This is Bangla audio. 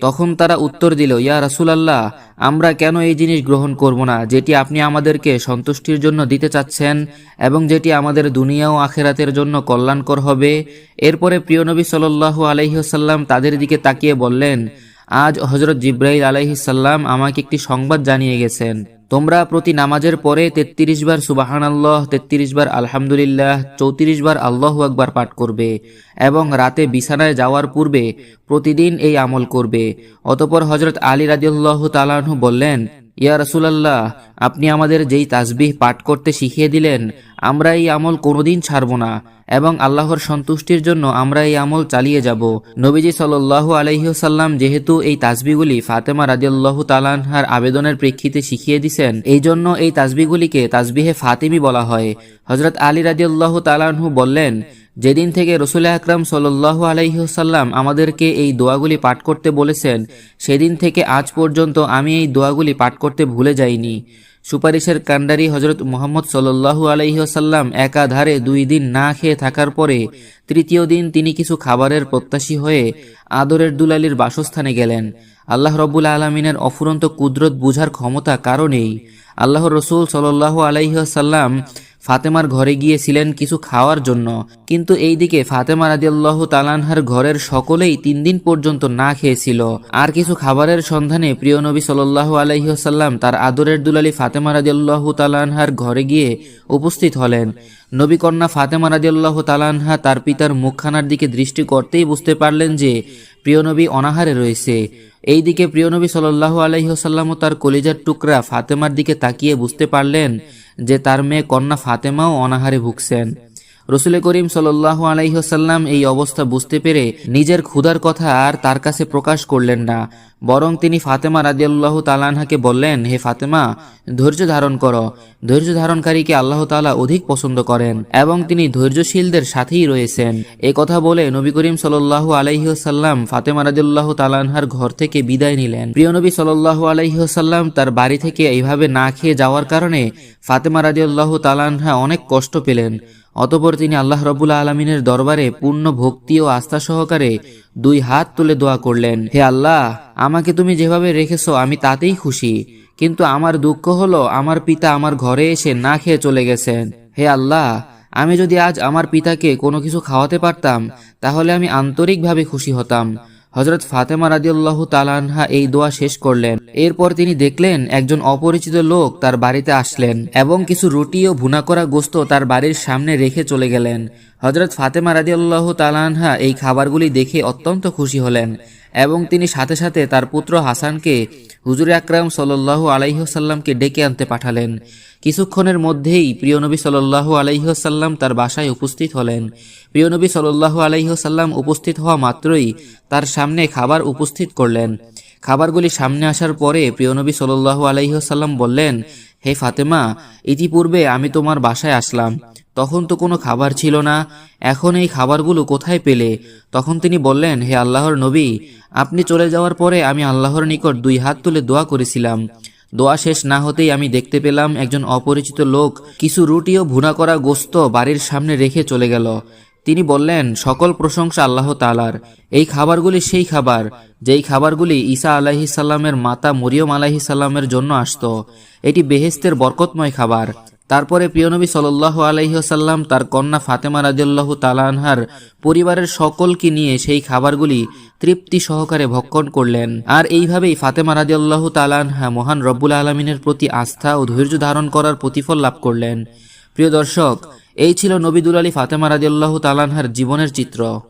তখন তারা উত্তর দিল, ইয়া রাসূলুল্লাহ, আমরা কেন এই জিনিস গ্রহণ করব না, যেটি আপনি আমাদেরকে সন্তুষ্টির জন্য দিতে চাচ্ছেন এবং যেটি আমাদের দুনিয়া ও আখেরাতের জন্য কল্যাণকর হবে? এরপরে প্রিয় নবী সাল্লাল্লাহু আলাইসাল্লাম তাদের দিকে তাকিয়ে বললেন, আজ হজরত জিব্রাইল আলাইহিসাল্লাম আমাকে একটি সংবাদ জানিয়ে গেছেন। তোমরা প্রতি নামাজের পরে তেত্রিশ বার সুবাহান আল্লাহ তেত্রিশ বার আলহামদুলিল্লাহ, চৌত্রিশ বার আল্লাহ আকবার পাঠ করবে এবং রাতে বিছানায় যাওয়ার পূর্বে প্রতিদিন এই আমল করবে। অতপর হজরত আলী রাজিউল্লাহ তালাহু বললেন ইয়া রসুলাল্লাহ, আপনি আমাদের যেই তাসবিহ পাঠ করতে শিখিয়ে দিলেন, আমরা এই আমল কোনোদিন ছাড়ব না, এবং আল্লাহর সন্তুষ্টির জন্য আমরা এই আমল চালিয়ে যাব। নবীজি সাল্লু আলহিহসাল্লাম যেহেতু এই তাসবিগুলি ফাতেমা রাজিউল্লাহ তালানহার আবেদনের প্রেক্ষিতে শিখিয়ে দিছেন, এই জন্য এই তাসবিগুলিকে তাসবিহে ফাতিমি বলা হয়। হজরত আলী রাজিউল্লাহ তালানহু বললেন যেদিন থেকে রসুল আকরাম সাল্লাহ আলাইসাল্লাম আমাদেরকে এই দোয়াগুলি পাঠ করতে বলেছেন, সেদিন থেকে আজ পর্যন্ত আমি এই দোয়াগুলি পাঠ করতে ভুলে যাইনি। সুপারিশের কান্ডারি হজরত মোহাম্মদ সাল্লু আলাইসাল্লাম একাধারে দুই দিন না খেয়ে থাকার পরে তৃতীয় দিন তিনি কিছু খাবারের প্রত্যাশী হয়ে আদরের দুলালির বাসস্থানে গেলেন। আল্লাহ রব্বুল আলমিনের অফুরন্ত কুদরত বুঝার ক্ষমতা কারণেই আল্লাহ রসুল সাল্লাহ আলাইসাল্লাম ফাতেমার ঘরে গিয়েছিলেন কিছু খাওয়ার জন্য। কিন্তু এইদিকে ফাতেমা রাদিয়াল্লাহু তালানহার ঘরের সকলেই তিন দিন পর্যন্ত না খেয়েছিল। আর কিছু খাবারের সন্ধানে প্রিয় নবী সাল্লাহ আলহিহাসাল্লাম তার আদরের দুলালি ফাতেমা রাদিয়াল্লাহু তালানহার ঘরে গিয়ে উপস্থিত হলেন। নবী কন্যা ফাতেমা রাদিয়াল্লাহ তালানহা তার পিতার মুখখানার দিকে দৃষ্টি করতেই বুঝতে পারলেন যে প্রিয় নবী অনাহারে রয়েছে। এইদিকে প্রিয় নবী সাল্লাহ আলহিহসাল্লামও তার কলিজার টুকরা ফাতেমার দিকে তাকিয়ে বুঝতে পারলেন যে তার মেয়ে কন্যা ফাতেমাও অনাহারে ভুগছেন। রসুলে করিম সাল্লাহ আলাইহসাল্লাম এই অবস্থা বুঝতে পেরে নিজের ক্ষুধার কথা আর তার কাছে প্রকাশ করলেন না। বরং তিনি ফাতেমা রাজিয়াল্লাহ তালানহাকে বললেন, হে ফাতেমা, ধৈর্য ধারণ করো। ধৈর্য ধারণকারীকে আল্লাহ তালা অধিক পছন্দ করেন এবং তিনি ধৈর্যশীলদের সাথেই রয়েছেন। এ কথা বলে নবী করিম সাল্লাহ আলাইহসাল্লাম ফাতেমা রাজিউল্লাহ তালানহার ঘর থেকে বিদায় নিলেন। প্রিয় নবী সাল্লাহ আলাইহসাল্লাম তার বাড়ি থেকে এইভাবে না খেয়ে যাওয়ার কারণে ফাতেমা রাজিউল্লাহ তালানহা অনেক কষ্ট পেলেন। অতপর তিনি আল্লাহ রবুল্লা আলমিনের দরবারে পূর্ণ ভক্তি ও আস্থা সহকারে দুই হাত তুলে দোয়া করলেন, হে আল্লাহ আমাকে তুমি যেভাবে রেখেছো, আমি তাতেই খুশি। কিন্তু আমার দুঃখ হলো, আমার পিতা আমার ঘরে এসে না খেয়ে চলে গেছেন। হে আল্লাহ, আমি যদি আজ আমার পিতাকে কোনো কিছু খাওয়াতে পারতাম, তাহলে আমি আন্তরিকভাবে খুশি হতাম। হজরত ফাতেমা রাদিউল্লাহ তালানহা এই দোয়া শেষ করলেন। এরপর তিনি দেখলেন, একজন অপরিচিত লোক তার বাড়িতে আসলেন এবং কিছু রুটি ও ভুনা করা গোস্ত তার বাড়ির সামনে রেখে চলে গেলেন। হজরত ফাতেমা রাদিউল্লাহ তালানহা এই খাবারগুলি দেখে অত্যন্ত খুশি হলেন। এবং তিনি সাথে সাথে তার পুত্র হাসানকে হুজুর আকরাম সাল্লাহ আলাইহসাল্লামকে ডেকে আনতে পাঠালেন। কিছুক্ষণের মধ্যেই প্রিয়নবী সাল্লাহ আলাইহসাল্লাম তার বাসায় উপস্থিত হলেন। প্রিয়নবী সাল্লাহ আলাইহসাল্লাম উপস্থিত হওয়া মাত্রই তার সামনে খাবার উপস্থিত করলেন। খাবারগুলি সামনে আসার পরে প্রিয়নবী সাল্লাহ আলাইহসাল্লাম বললেন হে ফাতেমা, ইতিপূর্বে আমি তোমার বাসায় আসলাম। তখন তো কোনো খাবার ছিল না। এখন এই খাবারগুলো কোথায় পেলে? তখন তিনি বললেন, হে আল্লাহর নবী, আপনি চলে যাওয়ার পরে আমি আল্লাহর নিকট দুই হাত তুলে দোয়া করেছিলাম। দোয়া শেষ না হতেই আমি দেখতে পেলাম একজন অপরিচিত লোক কিছু রুটি ও ভুনা করা গোস্ত বাড়ির সামনে রেখে চলে গেল। তিনি বললেন, সকল প্রশংসা আল্লাহ তালার এই খাবারগুলি সেই খাবার, যেই খাবারগুলি ঈসা আলাহি সাল্লামের মাতা মরিয়ম আলাহি সাল্লামের জন্য আসত। এটি বেহেস্তের বরকতময় খাবার। তারপরে প্রিয়নবী সাল্লাহ আলহিহাসাল্লাম তার কন্যা ফাতেমা রাজিউল্লাহ তালানহার পরিবারের সকলকে নিয়ে সেই খাবারগুলি তৃপ্তি সহকারে ভক্ষণ করলেন। আর এইভাবেই ফাতেমা রাজিউল্লাহ তালানহা মহান রব্বুল আলমিনের প্রতি আস্থা ও ধৈর্য ধারণ করার প্রতিফল লাভ করলেন। প্রিয় দর্শক এই ছিল নবী আলী ফাতেমা রাজিউল্লাহ তালানহার জীবনের চিত্র।